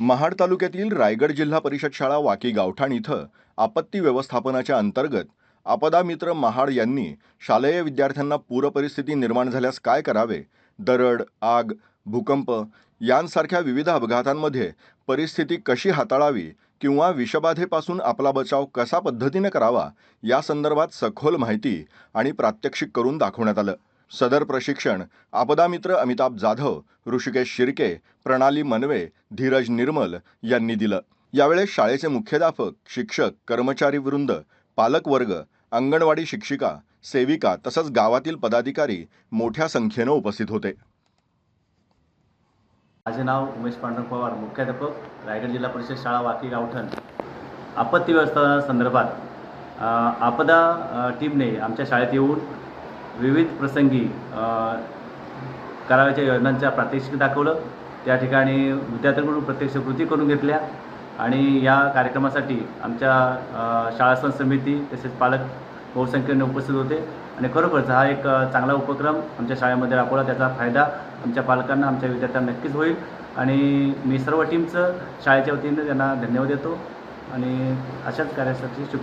महाड तालुक्यातील रायगड जिल्हा परिषद शाळा वाकी गावठाण इथं आपत्ती व्यवस्थापनाच्या अंतर्गत आपदा मित्र महाड यांनी शालेय विद्यार्थ्यांना पूरपरिस्थिती निर्माण झाल्यास काय करावे? दरड आग भूकंप यांसारख्या विविध अपघातांमध्ये परिस्थिती कशी हाताळावी किंवा विषबाधेपासून आपला बचाव कसा पद्धतीने करावा या संदर्भात सखोल माहिती आणि प्रात्यक्षिक करून दाखवण्यात आलं. सदर प्रशिक्षण आपदामित्र अमिताभ जाधव ऋषिकेश शिर्के प्रणाली मनवे धीरज निर्मल यांनी दिलं. यावेळेस शाळेचे मुख्याध्यापक शिक्षक कर्मचारी वृंद पालकवर्ग अंगणवाडी शिक्षिका सेविका तसंच गावातील पदाधिकारी मोठ्या संख्येनं उपस्थित होते. माझे नाव उमेश पांडुरंग पवार मुख्याध्यापक रायगड जिल्हा परिषद शाळा वाकी गावठण. आपत्ती व्यवस्थापनासंदर्भात संदर्भात आपदा टीमने आमच्या शाळेत येऊन विविध प्रसंगी करावयाच्या योजनांच्या प्रात्यक्षिक दाखवलं. त्या ठिकाणी विद्यार्थ्यांकडून प्रत्यक्ष कृती करून घेतल्या आणि या कार्यक्रमासाठी आमच्या शाळा सण समिती तसेच पालक बहुसंख्येने उपस्थित होते. आणि खरोखरच हा एक चांगला उपक्रम आमच्या शाळेमध्ये राबवला. त्याचा फायदा आमच्या पालकांना आमच्या विद्यार्थ्यांना नक्कीच होईल. आणि मी सर्व टीमचं शाळेच्या वतीनं त्यांना धन्यवाद देतो. आणि अशाच कार्यासाठी शुभ